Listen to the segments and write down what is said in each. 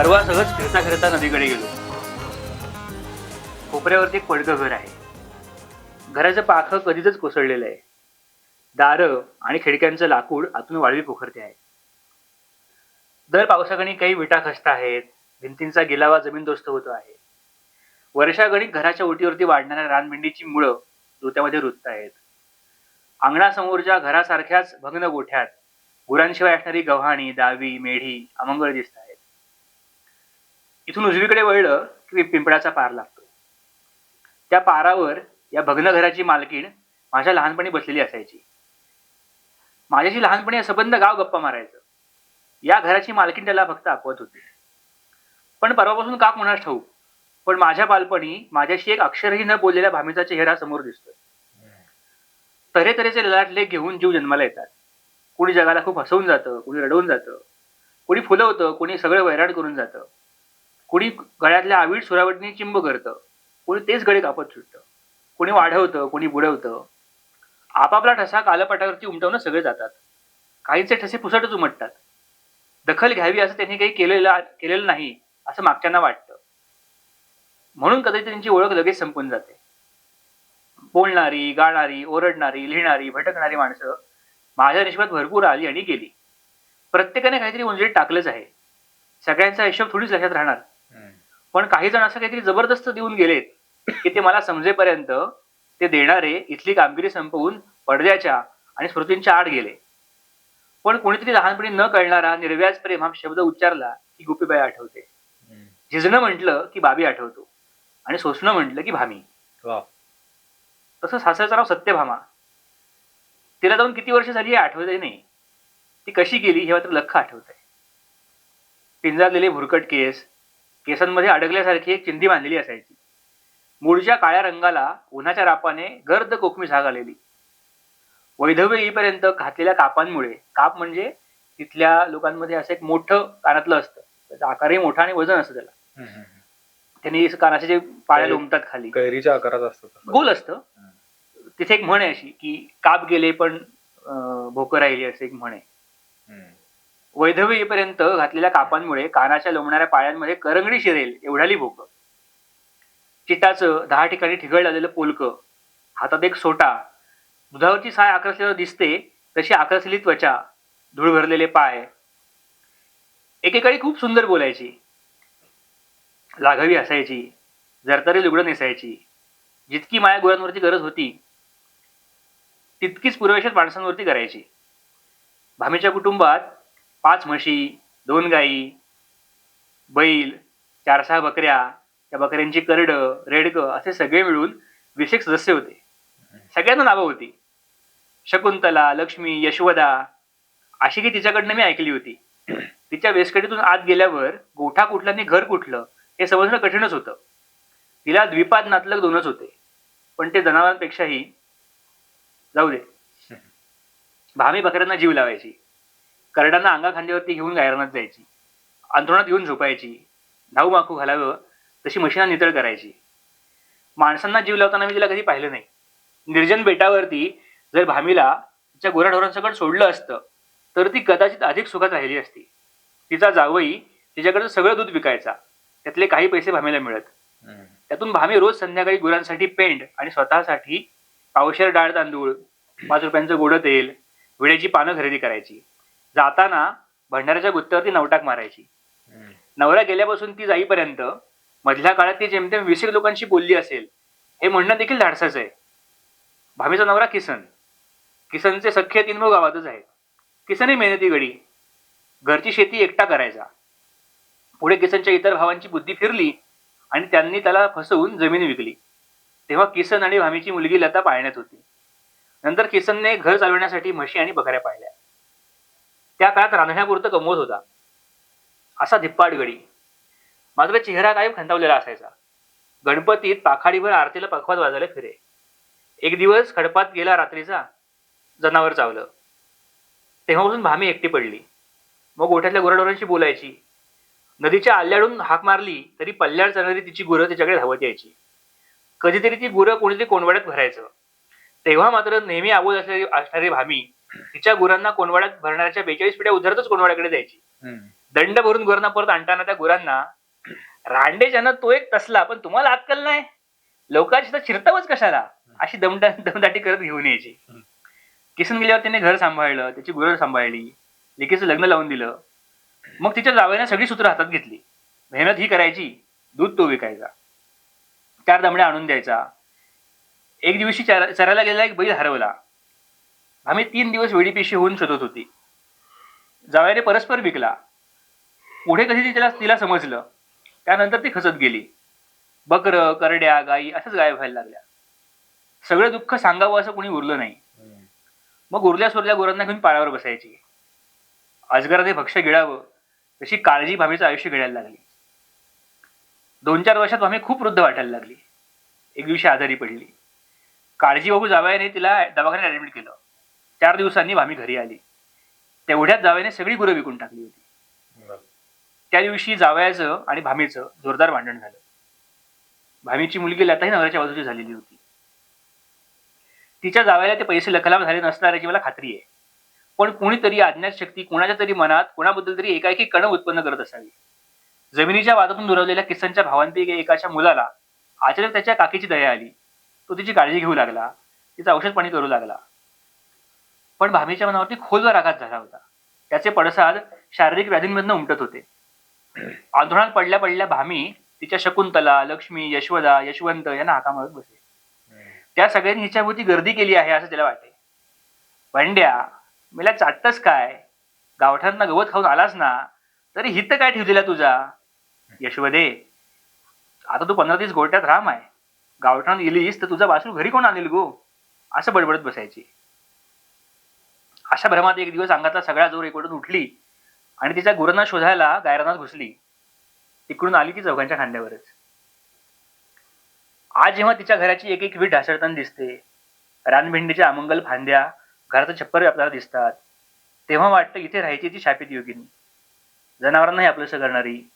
परवा सहज फिरता फिरता नदीकडे गेलो. कोपऱ्यावरती एक पडकं घर आहे. घराचं पाखं कधीच कोसळलेलं आहे. दारं आणि खिडक्यांचं लाकूड आतून वाळवी पोखरते आहे. दर पावसागणी काही विटा खस्त आहेत. भिंतींचा गिलावा जमीनदोस्त होतो आहे. वर्षागणिक घराच्या ओटीवरती वाढणाऱ्या रानमेंढीची मुळं धुत्यामध्ये रुजत आहेत. अंगणासमोरच्या घरासारख्याच भग्न गोठ्यात गुरांशिवाय असणारी गव्हाणी दावी मेढी अमंगळ दिसत आहेत. इथून उजवीकडे वळलं की पिंपळाचा पार लागतो त्या पारावर या भग्न घराची मालकीण माझ्या लहानपणी बसलेली असायची. माझ्याशी लहानपणी असं बंद गाव गप्पा मारायचं. या घराची मालकीण त्याला फक्त आपवत होती. पण परवापासून का कोणास ठाऊक पण माझ्या बालपणी माझ्याशी एक अक्षरही न बोललेल्या भामीचा चेहरा समोर दिसतोय. तऱ्हेतऱ्हेचे ललाटले घेऊन जीव जन्माला येतात. कोणी जगाला खूप हसवून जातं कोणी रडवून जातं कोणी फुलवतं कोणी सगळं वैराण करून जातं. कोणी गळ्यातल्या आवीड सुरावटीने चिंब करतं कोणी तेच गळे कापत सुटतं कोणी वाढवतं कोणी बुडवतं. आपापला ठसा कालपाटावरती उमटवणं सगळे जातात. काहींचे ठसे पुसटच उमटतात. दखल घ्यावी असं त्यांनी काही केलेलं केलेलं नाही असं मागच्यांना वाटतं. म्हणून कदाचित त्यांची ओळख लगेच संपून जाते. बोलणारी गाणारी ओरडणारी लिहिणारी भटकणारी माणसं माझ्या रेशमात भरपूर आली आणि गेली. प्रत्येकाने काहीतरी उंजळीत टाकलंच आहे. सगळ्यांचा हिशोब थोडीच लक्षात राहणार. पण काही जण असं काहीतरी जबरदस्त देऊन गेलेत की ते मला समजेपर्यंत ते देणारे इथली कामगिरी संपवून पडद्याच्या आणि स्मृतींच्या आड गेले. पण कोणीतरी लहानपणी न कळणारा निर्व्याज प्रेम हा शब्द उच्चारला की गोपीबाई आठवते. झिजणं म्हटलं की बाबी आठवतो आणि सोसणं म्हटलं की भामी. तसं सासऱ्याचं नाव सत्यभामा. तिला जाऊन किती वर्ष झाली हे आठवतही नाही. ती कशी गेली हे मात्र लख आठवत आहे पिंजारलेले भुरकट केस केसांमध्ये अडकल्यासारखी एक चिंधी बांधलेली असायची. मूळच्या काळ्या रंगाला उन्हाच्या रापाने गर्द कोकमी झाग आलेली. वैधव्य येईपर्यंत घातलेल्या कापांमुळे काप म्हणजे तिथल्या लोकांमध्ये असं एक मोठं कानातलं असतं. त्याचा आकारही मोठा आणि वजन असतं त्याला. त्यांनी कानाचे जे पाळ्या लोंबतात खाली कैरीच्या आकारात असतो. गोल असतं. तिथे एक म्हण आहे अशी की काप गेले पण भोकं राहिली असं एक म्हण आहे. वैधवीपर्यंत घातलेल्या कापांमुळे कानाच्या लोंबणाऱ्या पायांमध्ये करंगडी शिरेल एवढाली भोक. चिताचं दहा ठिकाणी ठिगळ लागलेलं पोलकं हातात एक सोटा दुधावरची साय आकर्षलेलं दिसते तशी आकर्षलेली त्वचा धूळ भरलेले पाय. एकेकाळी खूप सुंदर बोलायची. लाघवी असायची. जरतरी लुगडं नेसायची. जितकी माया गुरांवरती गरज होती तितकीच पूर्वेशात माणसांवरती करायची. भामीच्या कुटुंबात पाच म्हशी दोन गाई बैल चार सहा बकऱ्या त्या बकऱ्यांची करडं रेडकं असे सगळे मिळून वीस एक सदस्य होते. सगळ्यांना नावं होती. शकुंतला लक्ष्मी यशवदा अशी की तिच्याकडनं मी ऐकली होती. तिच्या वेस्कटीतून आत गेल्यावर गोठा कुठला आणि घर कुठलं हे समजणं कठीणच होतं. तिला द्विपाद नातलग दोनच होते. पण ते जनावरांपेक्षाही जाऊ दे. भामी बकऱ्यांना जीव लावायची. करडांना अंगा खांद्यावरती घेऊन गायरानात जायची. अंथरुणात घेऊन झोपायची. धाऊ माखू घालावं तशी मशीना नितळ करायची. माणसांना जीव लावताना मी तिला कधी पाहिलं नाही. निर्जन बेटावरती जर भामीला तिच्या गुराढोरांसकट सोडलं असतं तर ती कदाचित अधिक सुखात राहिली असती. तिचा जावई तिच्याकडचं सगळं दूध विकायचा. त्यातले काही पैसे भामीला मिळत. त्यातून भामी रोज संध्याकाळी गुरांसाठी पेंड आणि स्वतःसाठी पावशेर डाळ तांदूळ पाच रुपयांचं गोडं तेल विड्याची पानं खरेदी करायची. जाताना भंडाऱ्याच्या गुत्त्यावरती नवटाक मारायची. नवरा गेल्यापासून ती जाईपर्यंत मधल्या काळात ती जेमतेम वीस एक लोकांशी बोलली असेल हे म्हणणं देखील धाडसाच आहे. भामीचा नवरा किसन. किसनचे सख्खे तीन भाऊ गावातच आहेत. किसन ही मेहनती गडी. घरची शेती एकटा करायचा. पुढे किसनच्या इतर भावांची बुद्धी फिरली आणि त्यांनी त्याला फसवून जमीन विकली. तेव्हा किसन आणि भामीची मुलगी लता पाळण्यात होती. नंतर किसनने घर चालवण्यासाठी म्हशी आणि बकऱ्या पाळल्या. त्या काळात रांधण्यापुरतं कमवत होता. असा धिप्पाड गडी. मात्र चेहरा कायम खंतावलेला असायचा. गणपतीत पाखाडीभर आरतीला पखवात वाजायला फिरे. एक दिवस खडपात गेला रात्रीचा. जनावर चावलं. तेव्हापासून भामी एकटी पडली. मग गोठ्यातल्या गुराढोरांशी बोलायची. नदीच्या आल्याडून हाक मारली तरी पल्ल्याड चालणारी तिची गुरं तिच्याकडे धावत यायची. कधीतरी ती गुरं कोणीतरी कोंडवाड्यात भरायचं. तेव्हा मात्र नेहमी आवड असलेली असणारी भामी तिच्या गुरांना कोणवाड्यात भरणाऱ्याच्या बेचाळीस पिढ्या उधरतच कोणवाड्याकडे द्यायची. दंड भरून गुरांना परत आणताना त्या गुरांना रांडेच्यानं तो एक तसला पण तुम्हाला अक्कल नाही. लोकांची तर चिरतावच कशाला. अशी दमदा दमदाटी करत घेऊन यायची. किसन गेल्यावर त्याने घर सांभाळलं त्याची गुरं सांभाळली लेकीचं लग्न लावून दिलं. मग तिच्या जावयाने सगळी सूत्र हातात घेतली. मेहनत ही करायची दूध तो विकायचा. चार दमड्या आणून द्यायचा. एक दिवशी चरा- चरायला गेलेला एक बैल हरवला. आम्ही तीन दिवस वेडीपिशी होऊन शोधत होती. जावयाने परस्पर विकला. पुढे कधी ती तिला तिला समजलं त्यानंतर ती खचत गेली. बकरं करड्या गाई असंच गायब व्हायला लागल्या. सगळं दुःख सांगावं असं कोणी उरलं नाही. मग उरल्या सुरल्या गुरांना घेऊन पायावर बसायची. अजगराने भक्ष गिळावं तशी काळजी भामीचं आयुष्य गिळायला लागली. दोन चार वर्षात भामी खूप वृद्ध वाटायला लागली. एक दिवशी आजारी पडली. काळजी बाबू जावयाने तिला दवाखान्यात ऍडमिट केलं. चार दिवसांनी भामी घरी आली. तेवढ्यात जावयाने सगळी गुरं विकून टाकली होती. त्या दिवशी जावयाचं आणि भामीचं जोरदार भांडण झालं. भामीची मुलगी लताही नवऱ्याच्या बाजूची झालेली होती. तिच्या जावयाला ते पैसे लखलाम झाले नसणार याची मला खात्री आहे. पण कोणीतरी अज्ञात शक्ती कोणाच्या तरी मनात कोणाबद्दल तरी एकाएकी कण उत्पन्न करत असावी. जमिनीच्या वादातून दुरावलेल्या किसनच्या भावांपैकी एकाच्या मुलाला अचानक त्याच्या काकीची दया आली. तो तिची काळजी घेऊ लागला. तिचं औषध पाणी करू लागला. पण भामीच्या मनावरती खोलवर आघात झाला होता. त्याचे पडसाद शारीरिक व्याधींमधनं उमटत होते. आंदोलनात पडल्या पडल्या भामी तिच्या शकुंतला लक्ष्मी यशवदा यशवंत यांना हाका मारत त्या सगळ्यांनी हिच्याभोवती गर्दी केली आहे असं तिला वाटे भांड्या मला चाटतस काय? गावठांना गवत खाऊन आलास ना? तरी हित काय ठेवलेला तुझा? यशवदे आता तू पंधरा दिवस गोट्यात राम आहे. गावठाण गेलीस तर तुझा वासरू घरी कोण आणेल गो? असं बडबडत बसायची. अशा भ्रमात एक दिवस अंगाचा सगळा जोर एकवटून उठली आणि तिच्या गुरांना शोधायला गायरानात घुसली. तिकडून आली ती चौघांच्या खांद्यावरच. आज जेव्हा तिच्या घराची एक एक वीट ढासळताना दिसते रानभेंडीच्या अमंगल फांद्या घराचं छप्पर आपल्याला दिसतात तेव्हा वाटतं इथे राहायची ती शापित योगिनी. जनावरांनाही आपलंसं करणारी.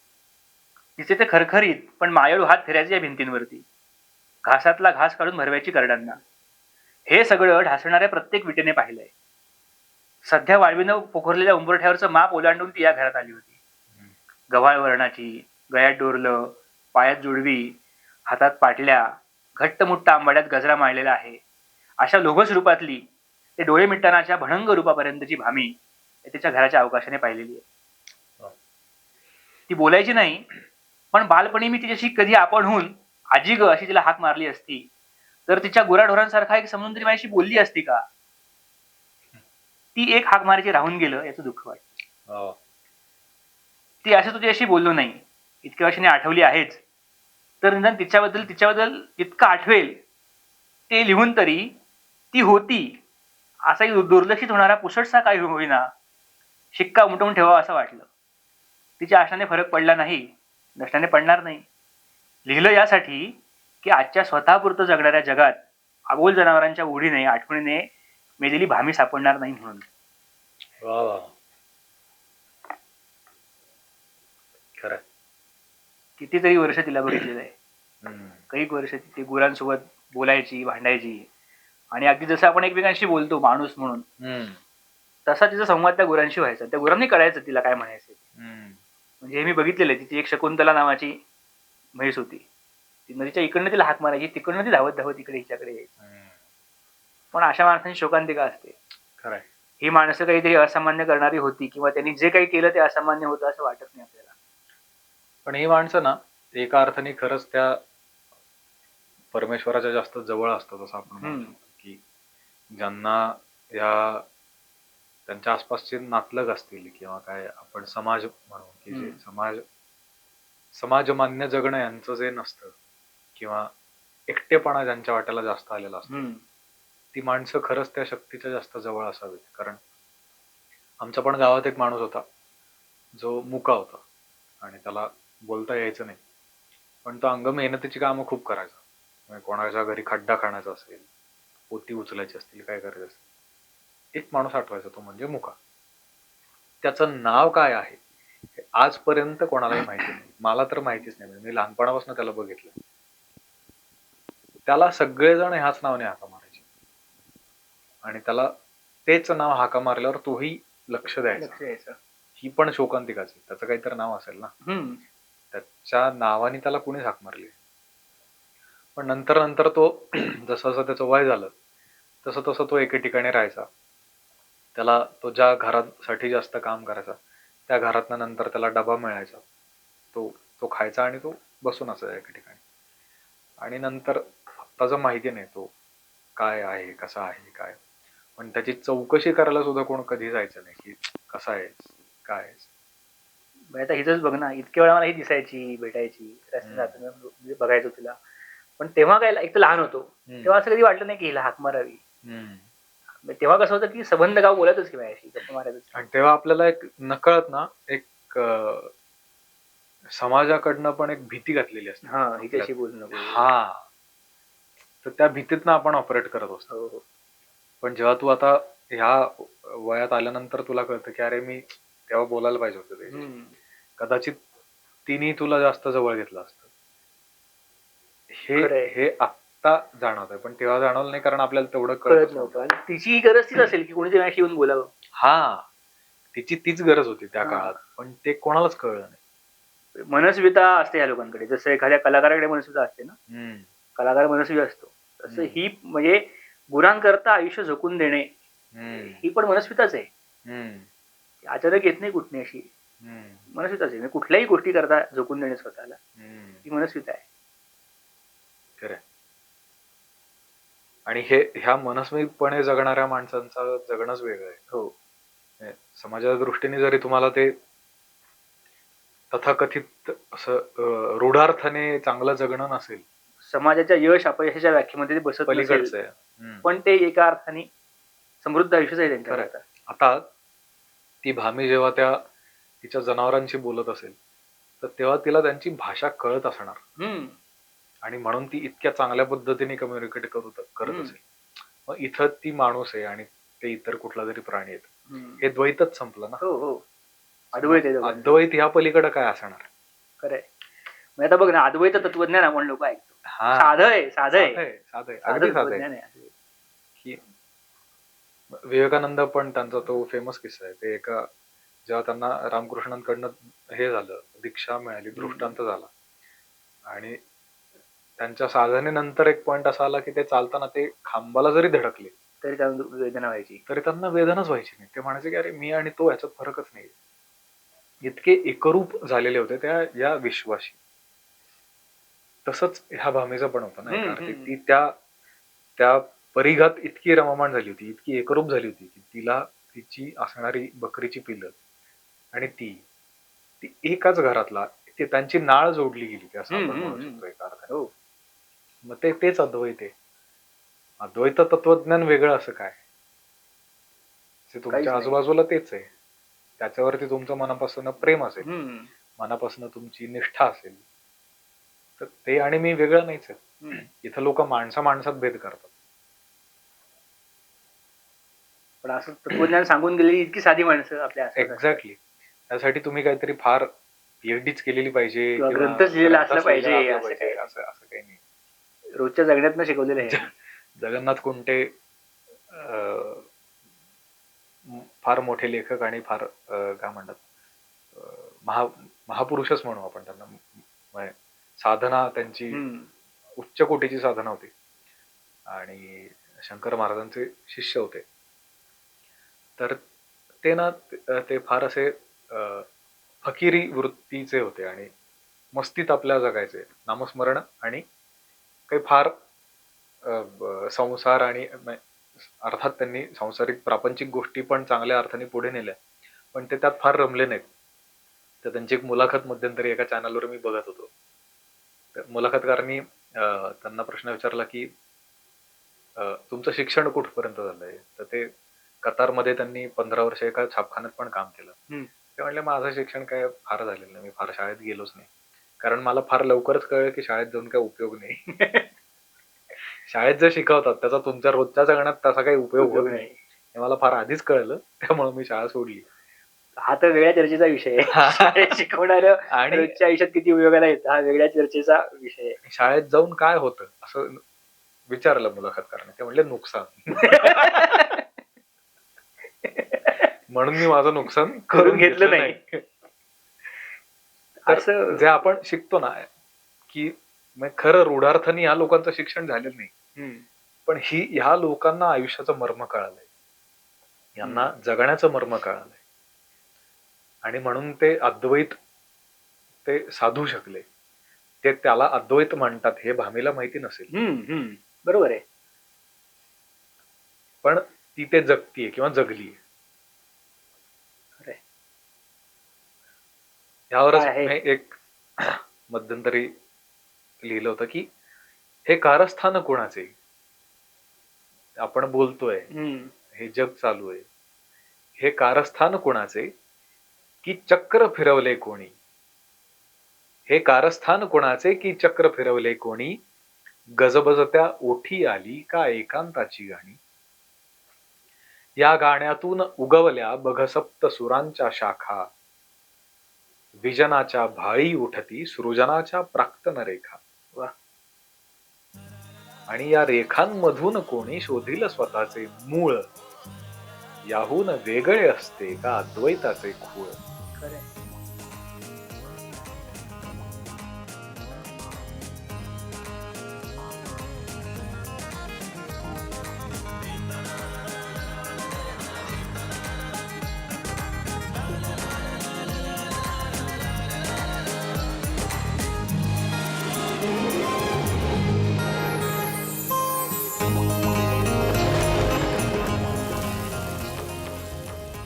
तिचे ते खरखरीत पण मायाळू हात फिरायचे या भिंतींवरती. घासातला घास काढून भरवायची करडांना. हे सगळं ढासळणाऱ्या प्रत्येक विटेने पाहिलंय. सध्या वाळवीनं पोखरलेल्या उंबरठ्यावरचं माप ओलांडून ती या घरात आली होती. गव्हाळ वर्णाची गळ्यात डोरलं पायात जुडवी हातात पाटल्या घट्ट मुट्ट आंबाड्यात गजरा माळलेला आहे. अशा लोभस रूपातली ते डोळे मिटतानाच्या भणंग रूपापर्यंतची भामी हे तिच्या घराच्या अवकाशाने पाहिलेली आहे. ती बोलायची नाही पण बालपणी मी तिच्याशी कधी आपण होऊन आजी ग अशी तिला हाक मारली असती तर तिच्या गुराढोरांसारखा एक समजून तरी माझ्याशी बोलली असती का? ती एक हाक मारायची राहून गेलं याचं दुःख वाटतं. हो. ती असं तुझ्याशी बोललो नाही इतक्या वर्षांनी आठवली आहेच. तर निदान तिच्याबद्दल तिच्याबद्दल इतकं आठवेल ते लिहून तरी ती होती. असा एक दुर्लक्षित होणारा पुसटसा काही होईना शिक्का उमटवून ठेवावा असं वाटलं. तिच्या आशाने फरक पडला नाही नष्टाने पडणार नाही. लिहिलं यासाठी की आजच्या स्वतःपुरतं जगणाऱ्या जगात अबोल जनावरांच्या ओढीने आठवणीने मेलेली भामी सापडणार नाही म्हणून. वा वा खरं. कितीतरी वर्ष तिला बघितलेलं आहे. हम्म. काही वर्ष ती गुरांसोबत बोलायची भांडायची. आणि अगदी जसं आपण एकमेकांशी बोलतो माणूस म्हणून हम्म. तसा तिचा संवाद त्या गुरांशी व्हायचा. त्या गुरांनी कळायचं तिला काय म्हणायचं हम्म. म्हणजे हे मी बघितलेलं आहे तिची एक शकुंतला नावाची म्हैस होती. ती नदीच्या इकडनं तिला हाक मारायची तिकडनं ती धावत धावत इकडे हिच्याकडे यायची. हम्म. पण अशा माणसांची शोकांतिका असते. खरंय. ही माणसं काहीतरी असामान्य करणारी होती किंवा त्यांनी जे काही केलं ते असामान्य होतं असं वाटत नाही आपल्याला. पण ही माणसं ना एका अर्थाने खरंच त्या परमेश्वराच्या जास्त जवळ असतात असं आपण की ज्यांना या त्यांच्या आसपासचे नातलग असतील किंवा काय आपण समाज म्हणू की जे. समाज समाजमान्य जगणं यांचं जे नसतं किंवा एकटेपणा ज्यांच्या वाट्याला जास्त आलेला असतो. ती माणसं खरंच त्या शक्तीच्या जास्त जवळ असावीत. कारण आमच्या पण गावात एक माणूस होता जो मुका होता. आणि त्याला बोलता यायचं नाही. पण तो अंग मेहनतीची कामं खूप करायचा. म्हणजे कोणाच्या घरी खड्डा खाण्याचा असेल पोती उचलायची असतील काय करायचं असेल. एक माणूस आठवायचा तो म्हणजे मुका. त्याचं नाव काय आहे हे आजपर्यंत कोणालाही माहिती नाही. मला तर माहितीच नाही. म्हणजे मी लहानपणापासून त्याला बघितलं. त्याला सगळेजण ह्याच नावाने आता आणि त्याला तेच नाव हाका मारल्यावर तोही लक्ष द्यायचा लक्ष द्यायचं. ही पण शोकांतिकाच. आहे त्याचं काहीतरी नाव असेल ना? हम्म. त्याच्या नावाने त्याला कुणी हाक मारली? पण नंतर नंतर तो जसं जसं त्याचं वय झालं तसं तसं तो एके ठिकाणी राहायचा. त्याला तो ज्या घरासाठी जास्त काम करायचा त्या घरातनं नंतर त्याला डबा मिळायचा. तो तो खायचा आणि तो बसून असायचा एका ठिकाणी. आणि नंतर त्याचं माहिती नाही तो काय आहे कसा आहे काय? पण त्याची चौकशी करायला सुद्धा कोण कधी जायचं नाही की कसा आहे काय आहेस? आता हिच बघ ना इतक्या वेळा मला ही दिसायची भेटायची रस्त्यात म्हणजे बघायचो तिला. पण तेव्हा काय एक तर लहान होतो. तेव्हा असं कधी वाटलं नाही की हिला हाक मारावी. तेव्हा कसं होतं की संबंध गाव बोलतच की माझ्याशी गप्पा मारायचं आणि तेव्हा आपल्याला एक नकळत ना एक समाजाकडनं पण एक भीती घातलेली असते. हा हिच्याशी बोलू नको हा. तर त्या भीतीतनं आपण ऑपरेट करत असतो. हो, हो. पण जेव्हा तू आता ह्या वयात आल्यानंतर तुला कळतं की अरे मी तेव्हा बोलायला पाहिजे होतं ते. कदाचित तिने तुला जास्त जवळ घेतलं असतं. हे खरंय. हे आत्ता जाणवत आहे पण तेव्हा जाणवलं नाही कारण आपल्याला तेवढं कळत कळत नव्हतं. आणि तिची गरज तीच असेल की कोणीतरी माझ्याशी येऊन बोलावं. हा. तिची तीच गरज होती त्या हा. काळात. पण ते कोणालाच कळलं नाही. मनस्विता असते या लोकांकडे. जसं एखाद्या कलाकाराकडे मनस्विता असते ना. कलाकार मनस्वी असतो. तसं हम्म. ही म्हणजे गुरांकरता आयुष्य झोकून देणे. ही पण मनस्विताच आहे. अचानक येत नाही कुठली अशी. मनस्विताच आहे म्हणजे कुठल्याही गोष्टी करता झोकून देणे स्वतःला. ही मनस्विता आहे खरंय. आणि हे ह्या मनस्वीपणे जगणाऱ्या माणसांचं जगणंच वेगळं आहे हो समाजाच्या दृष्टीने जरी तुम्हाला ते तथाकथित असं रूढार्थाने चांगलं जगणं नसेल समाजाच्या यश अपयशाच्या व्याख्येमध्ये बसत पलीकडचं आहे. पण ते एका अर्थाने समृद्ध आयुष्यच आहे खरंय. त्यांच्या आता ती भामी जेव्हा त्या तिच्या जनावरांशी बोलत असेल तर तेव्हा तिला त्यांची भाषा कळत असणार. आणि म्हणून ती इतक्या चांगल्या पद्धतीने कम्युनिकेट करत करत. असेल. मग इथं ती माणूस आहे आणि ते इतर कुठला तरी प्राणी आहेत. हे द्वैतच संपलं ना? हो हो. अद्वैत. अद्वैत ह्या पलीकडे काय असणार? खरंय. आता बघ ना अद्वैत तत्वज्ञान आपण लोक ऐकतो. साधं आहे साधं आहे. साधं आहे, अगदी साधं आहे. की विवेकानंद पण त्यांचा तो फेमस किस्सा आहे. ते एका जेव्हा त्यांना रामकृष्णांकडनं हे झालं दीक्षा मिळाली दृष्टांत झाला. आणि त्यांच्या साधनेनंतर एक पॉइंट असा आला की ते चालताना ते खांबाला जरी धडकले तरी त्या वेदना व्हायची. तरी त्यांना वेदनाच व्हायची नाही. ते म्हणायचे की अरे मी आणि तो याच्यात फरकच नाही इतके एकरूप झालेले होते त्या या विश्वाशी. तसंच ह्या भामीचं पण होतं ना. ती त्या त्या परिघात इतकी रममाण झाली होती इतकी एकरूप झाली होती की तिला तिची असणारी बकरीची पिल्लं आणि ती ती एकाच घरातला ते त्यांची नाळ जोडली गेली की असं आपण हम्म, म्हणू हम्म, शकतो एका अर्थाने. हो. मग ते तेच अद्वैत आहे. अद्वैत तत्वज्ञान वेगळं असं काय? तुमच्या. आजूबाजूला तेच आहे. त्याच्यावरती तुमचं मनापासून प्रेम असेल मनापासून तुमची निष्ठा असेल तर ते आणि मी वेगळं नाहीच आहे. इथं लोक माणसा माणसात भेद करतात. पण असं तत्वज्ञान सांगून गेलेली इतकी साधी माणसं आपल्या आसपास असतात. एक्झॅक्टली त्यासाठी तुम्ही काहीतरी फार पीएचडीच केलेली पाहिजे किंवा ग्रंथच लिहिलेला असला ग्रंथच लिहिलेला पाहिजे, असला असं काही. असं असं काही नाही रोजच्या जगण्यातनं शिकवलेलं आहे जगन्नाथ कुंटे अं, म- फार मोठे लेखक आणि फार अं, काय म्हणतात अं, महा महापुरुषच म्हणू आपण त्यांना म- म्हणजे साधना त्यांची हम्म. उच्च कोटीची साधना होती आणि शंकर महाराजांचे शिष्य होते तर ते ना ते- फार असे फकिरी वृत्तीचे होते आणि मस्तीत आपल्या जगायचे. नामस्मरण आणि काही फार ब- संसार आणि अर्थात त्यांनी सांसारिक प्रापंचिक गोष्टी पण चांगल्या अर्थाने पुढे नेल्या. पण ते त्यात फार रमले नाहीत. तर त्यांची एक मुलाखत मध्यंतरी एका चॅनलवर मी बघत होतो. तर मुलाखतकारांनी त्यांना प्रश्न विचारला की तुमचं शिक्षण कुठपर्यंत झालंय? तर ते कतारमध्ये त्यांनी पंधरा वर्ष एका छापखान्यात पण काम केलं. हम्म. ते म्हणले माझं शिक्षण काय फार झालेलं नाही. मी फार शाळेत गेलोच नाही. कारण मला फार लवकरच कळलं की शाळेत जाऊन काय उपयोग नाही. शाळेत जे शिकवतात त्याचा तुमच्या रोजच्या जगण्यात तसा काही उपयोग होत नाही. हे मला फार आधीच कळलं त्यामुळे मी शाळा सोडली. हा तर वेगळ्या चर्चेचा विषय आहे. शाळेत शिकवणाऱ्या आणि रोजच्या आयुष्यात किती उपयोगाला येतं हा वेगळ्या चर्चेचा विषय आहे. शाळेत जाऊन काय होतं? असं विचारलं मुलाखतकाराने ते म्हणले नुकसान. म्हणून मी माझं नुकसान करून घेतलं नाही. असं जे आपण शिकतो ना की खरं रूढार्थाने या लोकांचं शिक्षण झालेलं नाही. पण ही ह्या लोकांना आयुष्याचं मर्म कळालंय. यांना जगण्याचं मर्म कळालंय. आणि म्हणून ते अद्वैत ते साधू शकले. ते त्याला अद्वैत म्हणतात हे भामीला माहिती नसेल. बरोबर आहे. पण ती ते जगतीये किंवा जगलीये. यावरच आहे? मी एक मध्यंतरी लिहिलं होतं की हे कारस्थान कोणाचे? आपण बोलतोय. हम्म. हे जग चालू आहे. हे कारस्थान कोणाचे? की चक्र फिरवले कोणी? हे कारस्थान कोणाचे? की चक्र फिरवले कोणी? गजबजत्या ओठी आली का एकांताची गाणी? या गाण्यातून उगवल्या बघसप्त सुरांच्या शाखा. विजनाच्या भाळी उठती सृजनाच्या प्राक्तन रेखा. वा. आणि या रेखांमधून कोणी शोधील स्वतःचे मूळ? याहून वेगळे असते का अद्वैताचे खूळ?